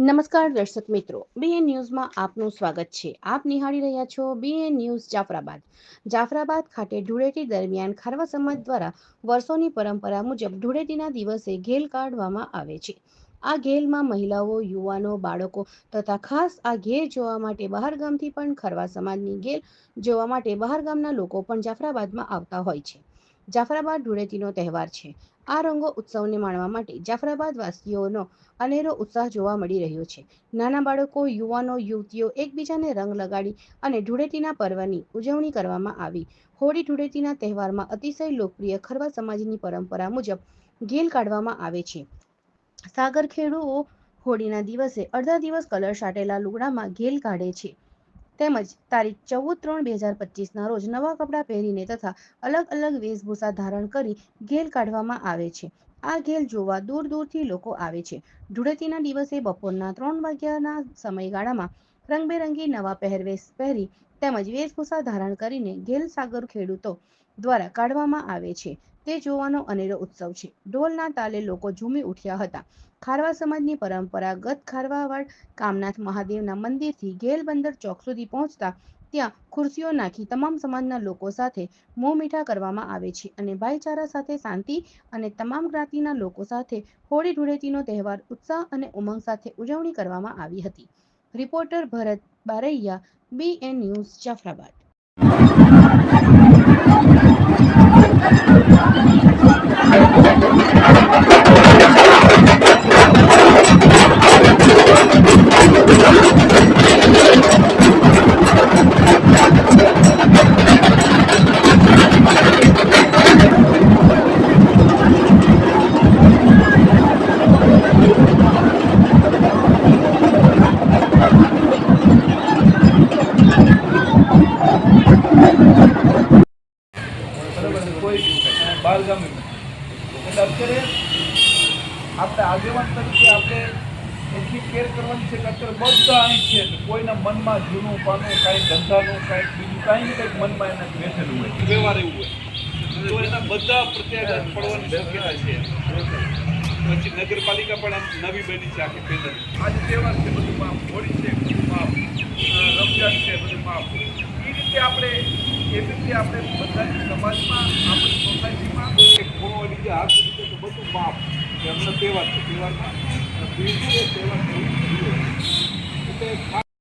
નમસ્કાર દર્શક મિત્રો બીએન ન્યૂઝમાં આપનું સ્વાગત છે. આપ નિહાળી રહ્યા છો બીએન ન્યૂઝ જાફરાબાદ. જાફરાબાદ ખાતે ધૂળેટી દરમિયાન ખારવા સમાજ દ્વારા વર્ષોની પરંપરા મુજબ ધૂળેટીના દિવસે ઘેલ કાઢવામાં આવે છે. આ ઘેલમાં મહિલાઓ, યુવાનો, બાળકો તથા ખાસ આ ઘેર જોવા માટે બહાર ગામથી પણ ખરવા સમાજની ઘેલ જોવા માટે બહાર ગામના લોકો પણ જાફરાબાદમાં આવતા હોય છે. જાફરાબાદ ધૂળેટીનો તહેવાર છે. આ રંગો ઉત્સવને માણવા માટે જાફરાબાદ વાસીઓનો અનેરો ઉત્સાહ જોવા મળી રહ્યો છે. નાના બાળકો, યુવાનો, યુવતીઓ એકબીજાને રંગ લગાડી અને ધૂળેટીના પર્વની ઉજવણી કરવામાં આવી. હોળી ધૂળેટીના તહેવારમાં અતિશય લોકપ્રિય ખરવા સમાજની પરંપરા મુજબ ગેલ કાઢવામાં આવે છે. સાગર ખેડૂઓ હોળીના દિવસે અડધા દિવસ કલર સાટેલા લુગડામાં ગેલ કાઢે છે. તેમજ તારીખ ચૌદ ત્રણ બે હજાર પચીસના રોજ નવા કપડાં પહેરીને તથા અલગ અલગ વેશભૂષા ધારણ કરી ઘેલ કાઢવામાં આવે છે. આ ઘેલ જોવા દૂર દૂરથી લોકો આવે છે. ધૂળેટીના દિવસે બપોરના ત્રણ વાગ્યાના સમયગાળામાં રંગબેરંગી નવા પહેરવેશ પહેરી તેમજ વેશભૂષા ધારણ કરીને ઘેલ સાગર ખેડૂતો દ્વારા કાઢવામાં આવે છે. તે જોવાનો અનેરો ઉત્સવ છે. ઢોલના તાલે લોકો ઝૂમી ઉઠ્યા હતા. ખારવા સમાજની પરંપરાગત ખારવાવાડ કામનાથ મહાદેવના મંદિરથી ઘેલ બંદર ચોક સુધી પહોંચતા ત્યાં ખુરશીઓ નાખી તમામ સમાજના લોકો સાથે મોં મીઠા કરવામાં આવે છે અને ભાઈચારા સાથે શાંતિ અને તમામ જ્ઞાતિના લોકો સાથે હોળી ધૂળેટીનો તહેવાર ઉત્સાહ અને ઉમંગ સાથે ઉજવણી કરવામાં આવી હતી. Reporter Bharat Baraiya B N news Jafrabad. બરાબર છે કોઈ બી હોય એટલે અત્યારે આપણે આગેવાન તરીકે આપણે એટલી કેર કરવાની છે કે અત્યારે બધા અહીં છે કોઈના મનમાં જૂનું પાનું કાંઈ ધંધાનું કાંઈક બીજું કાંઈ ને કંઈક મનમાં એને બેઠેલું હોય. વ્યવહાર એવું હોય. તો એના બધા પ્રત્યાઘાત પડવાની શક્યતા છે. પછી નગરપાલિકા પણ આમ નવી બની છે આખી પેનલ આજે તહેવાર છે બધું માફ. હોળી છે બધું માફ. રમજાન છે બધું માફ. એ રીતે આપણે એ રીતે આપણે બધા સમાજમાં આપણી ખૂણો રીતે હાથ રીતે તો બધું માફ એમનો તહેવાર છે. તહેવારમાં બીજું તહેવાર એટલે